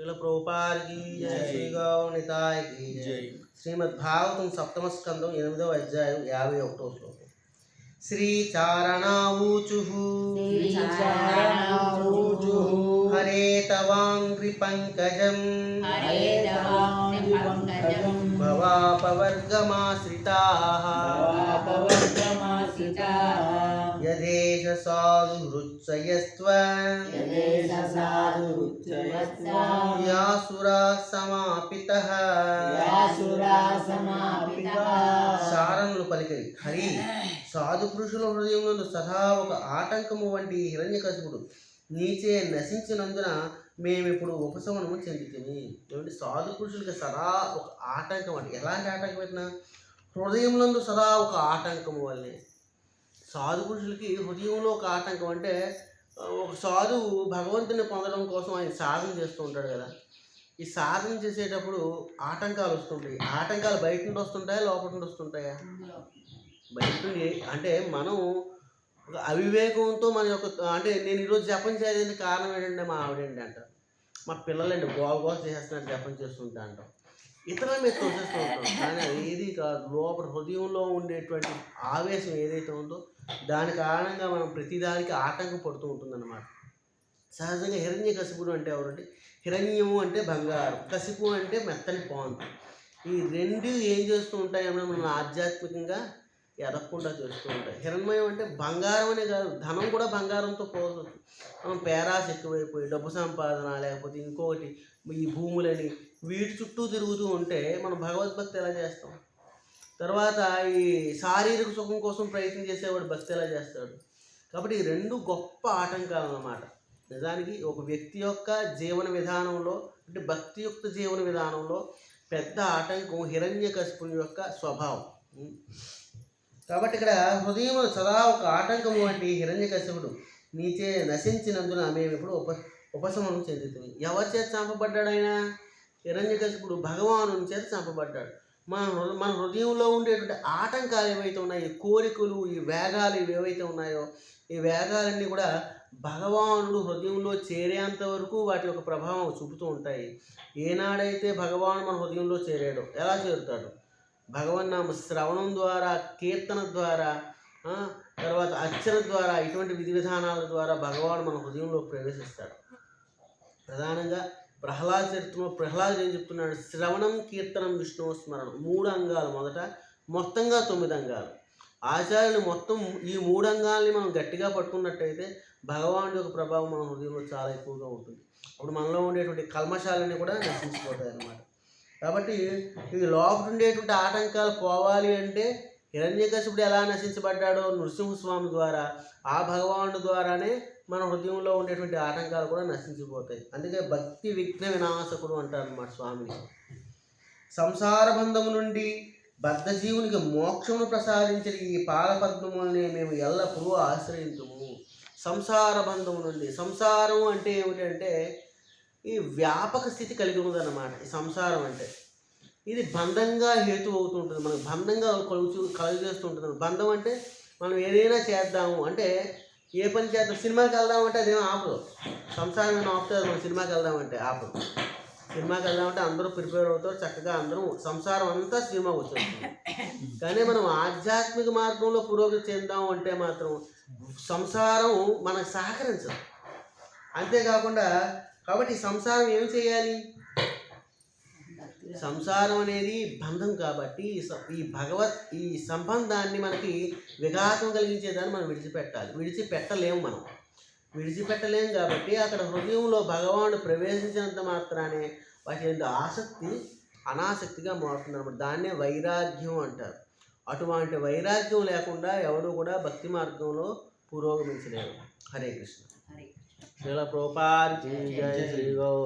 Srila Prabhupada key జయ Shri గౌనితాయ key జయ శ్రీమద్ భాగవతం సప్తమ స్కందం ఎనిమిదవ అధ్యాయం యాభై ఒకటో శ్లోకం శ్రీచారణావూచు శ్రీచరణావూచుః హరే తవాంగ్రి పంకజం హరే తవాంగిపంకజం భవాపవర్గమాశ్రితా భవాపవర్గమాసితాః యదేశ సాధు యాసురా సమాపిత సారణులు పలికరి హరి సాధు పురుషుల హృదయమునందు సదా ఒక ఆటంకము వంటి హిరణ్యకశిపుడు. నీచే నశించినందున మేమిప్పుడు ఉపశమనము చెందితిమి. ఏమంటే సాధు పురుషులకి సదా ఒక ఆటంకం అంటే ఎలాంటి ఆటంకం పెట్టినా? హృదయములందు సదా ఒక ఆటంకము వల్లే. సాధు పురుషులకి హృదయంలో ఒక ఆటంకం అంటే ఒక సాధువు భగవంతుని పొందడం కోసం ఆయన సాధన చేస్తూ ఉంటాడు కదా. ఈ సాధన చేసేటప్పుడు ఆటంకాలు వస్తుంటాయి. ఆటంకాలు బయట నుండి వస్తుంటాయా లోపల నుండి వస్తుంటాయా? బయట నుండి అంటే మనం ఒక అవివేకంతో మన యొక్క అంటే నేను ఈరోజు జపం చేయడానికి కారణం ఏంటంటే మా ఆవిడండి అంటారు. మా పిల్లలండి గోల గోల చేసేస్తున్నారు జపం చేస్తుంటా అంటాం. ఇతరుల మీద తోసేస్తూ ఉంటాం కానీ అది ఏది కాదు. లోపల హృదయంలో ఉండేటువంటి ఆవేశం ఏదైతే ఉందో దాని కారణంగా మనం ప్రతిదానికి ఆటంకం పడుతూ ఉంటుందన్నమాట. సహజంగా హిరణ్య కసిపుడు అంటే ఎవరంటే హిరణ్యము అంటే బంగారం కసిపు అంటే మెత్తని పాంతు ఈ రెండు ఏం చేస్తూ ఉంటాయన్నా మనం ఆధ్యాత్మికంగా ఎదగకుండా చేస్తూ ఉంటాయి. హిరణ్మయం అంటే బంగారం అనే కాదు ధనం కూడా బంగారంతో పోవచ్చు మనం పేరాస్ ఎక్కువైపోయి డబ్బు సంపాదన లేకపోతే ఇంకొకటి ఈ భూములని వీటి చుట్టూ తిరుగుతూ ఉంటే మనం భగవద్భక్తి ఎలా చేస్తాం? తర్వాత ఈ శారీరక సుఖం కోసం ప్రయత్నం చేసేవాడు భక్తి ఎలా చేస్తాడు? కాబట్టి ఈ రెండు గొప్ప ఆటంకాలు అన్నమాట. నిజానికి ఒక వ్యక్తి యొక్క జీవన విధానంలో అంటే భక్తియుక్త జీవన విధానంలో పెద్ద ఆటంకం హిరణ్యకశిపుని యొక్క స్వభావం. కాబట్టి ఇక్కడ హృదయం సదా ఒక ఆటంకం వంటి హిరణ్యకశిపుడు నీచే నశించినందున మేము ఇప్పుడు ఉప ఉపశమనం చెందుతుంది ఎవరి చేత చంపబడ్డాడు ఆయన? హిరణ్యకశిపుడు భగవాను చేత చంపబడ్డాడు. మన మన హృదయంలో ఉండేటువంటి ఆటంకాలు ఏవైతే ఉన్నాయో ఈ కోరికలు ఈ వేగాలు ఇవి ఏవైతే ఉన్నాయో ఈ వేగాలన్నీ కూడా భగవానుడు హృదయంలో చేరేంత వరకు వాటి యొక్క ప్రభావం చూపుతూ ఉంటాయి. ఏనాడైతే భగవాను మన హృదయంలో చేరాడో ఎలా చేరుతాడు? భగవన్నామ శ్రవణం ద్వారా కీర్తన ద్వారా తర్వాత అర్చన ద్వారా ఇటువంటి విధి విధానాల ద్వారా భగవాను మన హృదయంలో ప్రవేశిస్తాడు. ప్రధానంగా ప్రహ్లాద చరిత్రలో ప్రహ్లాదుడు ఏం చెప్తున్నాడు? శ్రవణం కీర్తనం విష్ణువు స్మరణం. మూడు అంగాలు మొదట. మొత్తంగా తొమ్మిది అంగాలు. ఆచార్యులు మొత్తం ఈ మూడు అంగాల్ని మనం గట్టిగా పట్టుకున్నట్టయితే భగవానుడి యొక్క ప్రభావం మన హృదయంలో చాలా ఎక్కువగా ఉంటుంది. అప్పుడు మనలో ఉండేటువంటి కల్మశాలన్నీ కూడా నశించిపోతాయి అన్నమాట కాబట్టి ఈ లోపల ఉండేటువంటి ఆటంకాలు పోవాలి అంటే హిరణ్యకశిపుడు ఎలా నశించబడ్డాడో నృసింహస్వామి ద్వారా ఆ భగవానుడు ద్వారానే మన హృదయంలో ఉండేటువంటి ఆటంకాలు కూడా నశించిపోతాయి. అందుకే భక్తి విఘ్న వినాశకుడు అంటారు అన్నమాట స్వామిని. సంసార బంధము నుండి బద్ధజీవునికి మోక్షమును ప్రసాదించిన ఈ పాదపద్మముల్ని మేము ఎల్లప్పుడూ ఆశ్రయించము సంసార బంధము నుండి సంసారం అంటే ఏమిటంటే ఈ వ్యాపక స్థితి కలిగి ఉందన్నమాట ఈ సంసారం అంటే ఇది బంధంగా హేతు అవుతుంటుంది. మనకు బంధంగా కలుగు కలుగజేస్తుంటుంది బంధం అంటే మనం ఏదైనా చేద్దాము. అంటే ఏ పని చేద్దాం? సినిమాకి వెళ్దామంటే అదేమో ఆపదు. సంసారం ఏమైనా ఆపుతుంది మనం సినిమాకి వెళ్దామంటే ఆపదు. సినిమాకి వెళ్దామంటే అందరూ ప్రిపేర్ అవుతారు. చక్కగా అందరం సంసారం అంతా సినిమా వచ్చేస్తుంది. కానీ మనం ఆధ్యాత్మిక మార్గంలో పురోగతి చెందాం అంటే మాత్రం సంసారం మనకు సహకరించదు. అంతేకాకుండా కాబట్టి సంసారం ఏం చేయాలి? సంసారం అనేది బంధం కాబట్టి ఈ భగవత్ ఈ సంబంధాన్ని మనకి విఘాతం కలిగించేదాన్ని మనం విడిచిపెట్టాలి. విడిచిపెట్టలేము మనం. విడిచిపెట్టలేం కాబట్టి అక్కడ హృదయంలో భగవానుడు ప్రవేశించినంత మాత్రానే వాటి ఆసక్తి అనాసక్తిగా మారుతుంది అనమాట దాన్నే వైరాగ్యం అంటారు. అటువంటి వైరాగ్యం లేకుండా ఎవడు కూడా భక్తి మార్గంలో పురోగమించలేరు. హరే కృష్ణ. హరే శ్రీల ప్రోపార్ జై శ్రీ గౌ